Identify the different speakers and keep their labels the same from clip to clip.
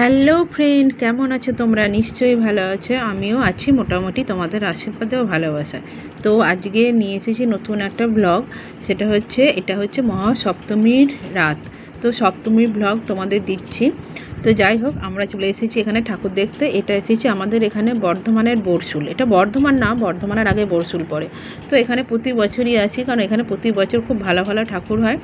Speaker 1: Hello friend, কেমন আছো তোমরা? নিশ্চয়ই ভালো আছো। আমিও আছি মোটামুটি তোমাদের আশীর্বাদেও ভালোবাসা। তো আজকে নিয়ে এসেছি নতুন একটা ব্লগ সেটা হচ্ছে, এটা হচ্ছে মহাসপ্তমীর রাত। তো সপ্তমীর ব্লগ তোমাদের দিচ্ছি। তো যাই হোক, আমরা চলে এসেছি এখানে ঠাকুর দেখতে। এটা এসেছি আমাদের এখানে বর্ধমানের বরশুল। এটা বর্ধমান না, বর্ধমানের আগে বরশুল পড়ে। তো এখানে প্রতি বছরই আসি, কারণ এখানে প্রতি বছর খুব ভালো ভালো ঠাকুর হয়।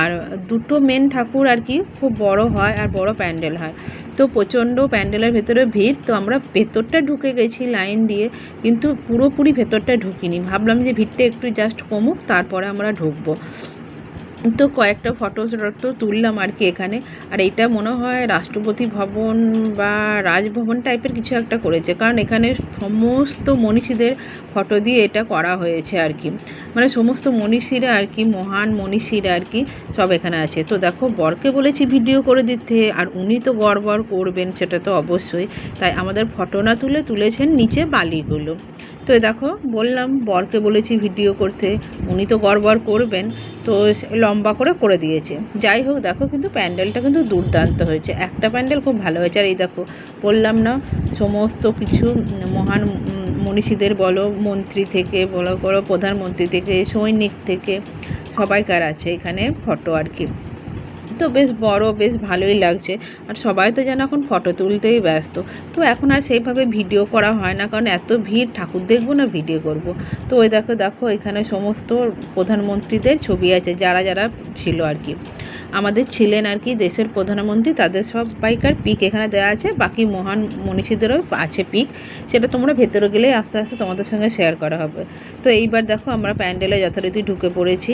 Speaker 1: আর দুটো মেন ঠাকুর আর কি খুব বড় হয় আর বড় প্যান্ডেল হয়। তো প্রচণ্ড প্যান্ডেলের ভেতরে ভিড়, তো আমরা ভেতরটা ঢুকে গেছি লাইন দিয়ে, কিন্তু পুরোপুরি ভেতরটা ঢুকিনি। ভাবলাম যে ভিড়টা একটু জাস্ট কমুক, তারপরে আমরা ঢুকবো। তো কয়েকটা ফটো তো তুললাম আর কি এখানে। আর এটা মনে হয় রাষ্ট্রপতি ভবন বা রাজভবন টাইপের কিছু একটা করেছে। কারণ এখানে সমস্ত মনীষীদের ফটো দিয়ে এটা করা হয়েছে আর কি। মানে সমস্ত মনীষীরা আর কি, মহান মনীষীরা আর কি সব এখানে আছে। তো দেখো, বরকে বলেছি ভিডিও করে দিতে, আর উনি তো গড়বড় করবেন, সেটা তো অবশ্যই। তাই আমাদের ফটো না তুলে তুলেছেন নিচে বালিগুলো। তো দেখো, বললাম, বরকে বলেছি ভিডিও করতে, উনি তো গড়বড় করবেন, তো লম্বা করে করে দিয়েছে। যাই হোক, দেখো কিন্তু প্যান্ডেলটা কিন্তু দুর্দান্ত হয়েছে। একটা প্যান্ডেল খুব ভালো হয়েছে। আর এই দেখো, বললাম না, সমস্ত কিছু, মহান মনীষীদের বলো, মন্ত্রী থেকে, বলো করো প্রধানমন্ত্রী থেকে, সৈনিক থেকে, সবাইকার আছে এখানে ফটো আর কি। তো বেশ বড়, বেশ ভালোই লাগছে। আর সবাই তো যেন এখন ফটো তুলতেই ব্যস্ত। তো এখন আর সেইভাবে ভিডিও করা হয় না, কারণ এত ভিড়, ঠাকুর দেখব না ভিডিও করব। তো ওই দেখো দেখো, এখানে সমস্ত প্রধানমন্ত্রীদের ছবি আছে, যারা যারা ছিল আর কি। আমাদের ছিলেন আর কি দেশের প্রধানমন্ত্রী, তাদের সবাইকার পিক এখানে দেওয়া আছে। বাকি মহান মনীষীদেরও আছে পিক। সেটা তোমরা ভেতরে গেলেই আস্তে আস্তে তোমাদের সঙ্গে শেয়ার করা হবে। তো এইবার দেখো আমরা প্যান্ডেলে যথারীতি ঢুকে পড়েছি।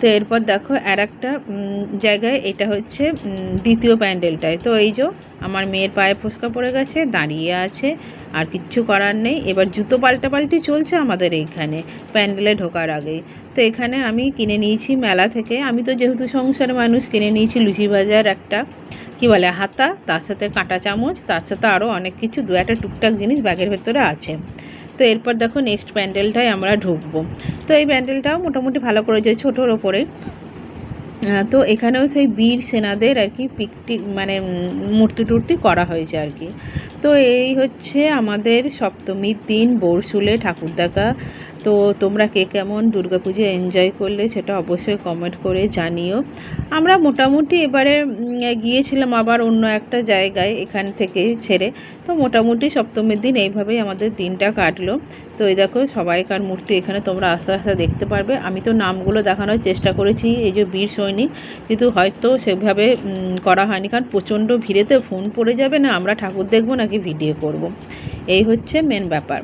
Speaker 1: তো এরপর দেখো আর একটা জায়গায় এটা হচ্ছে দ্বিতীয় প্যান্ডেলটায়। তো এই যে আমার মেয়ের পায়ে ফোসকা পড়ে গেছে, দাঁড়িয়ে আছে, আর কিচ্ছু করার নেই। এবার জুতো পাল্টাপাল্টি চলছে আমাদের এইখানে, প্যান্ডেলে ঢোকার আগেই। তো এখানে আমি কিনে নিয়েছি মেলা থেকে, আমি তো যেহেতু সংসারের মানুষ, কিনে নিয়েছি লুচি বাজার একটা, কি বলে, হাতা, তার সাথে কাঁটা চামচ, তার সাথে আরও অনেক কিছু দু একটা টুকটাক জিনিস ব্যাগের ভেতরে আছে। তো এরপর দেখো নেক্সট প্যান্ডেলটায় আমরা ঢুকবো। তো এই প্যান্ডেলটাও মোটামুটি ভালো করে যায় ছোটোর ওপরে। তো এখানেও সেই বীর সেনাদের আর কি পিকটি মানে মূর্তি টুর্তি করা হয়েছে আর কি। তো এই হচ্ছে আমাদের সপ্তমীর দিন বরশুলে ঠাকুর দেখা। তো তোমরা কে কেমন দুর্গাপুজো এনজয় করলে সেটা অবশ্যই কমেন্ট করে জানিও। আমরা মোটামুটি এবারে গিয়েছিলাম আবার অন্য একটা জায়গায় এখান থেকে ছেড়ে। তো মোটামুটি সপ্তমীর দিন এইভাবেই আমাদের দিনটা কাটলো। তো এই দেখো, সবাইকার মূর্তি এখানে তোমরা আস্তে আস্তে দেখতে পারবে। আমি তো নামগুলো দেখানোর চেষ্টা করেছি, এই যে বীর সৈনিক। কিন্তু হয়তো সেভাবে করা হয়নি। কারণ প্রচণ্ড ভিড়েতে ফোন পড়ে যাবে না, আমরা ঠাকুর দেখব নাকি ভিডিও করব। এই হচ্ছে মেন ব্যাপার।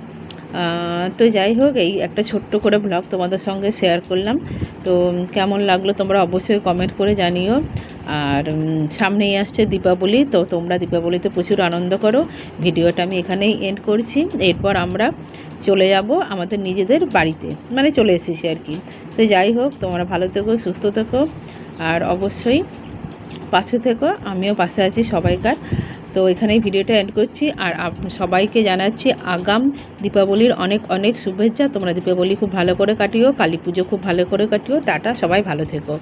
Speaker 1: তো যাই হোক, এই একটা ছোট্ট করে ব্লগ তোমাদের সঙ্গে শেয়ার করলাম। তো কেমন লাগল তোমরা অবশ্যই কমেন্ট করে জানিও। আর সামনেই আসছে দীপাবলি, তো তোমরা দীপাবলিতে প্রচুর আনন্দ করো। ভিডিওটা আমি এখানেই এন্ড করছি। এরপর আমরা চলে যাব আমাদের নিজেদের বাড়িতে মানে চলে এসেছি আর কি। তো যাই হোক, তোমরা ভালো থেকো, সুস্থ থেকো। আর অবশ্যই পাশে থেকো, আমিও পাশে আছি সবাইকার। তো এখানেই ভিডিওটা এন্ড করছি। আর সবাইকে জানাচ্ছি আগাম দীপাবলির অনেক অনেক শুভেচ্ছা। তোমরা দীপাবলি খুব ভালো করে কাটিও, কালী পুজো খুব ভালো করে কাটিও। টাটা, সবাই ভালো থেকো।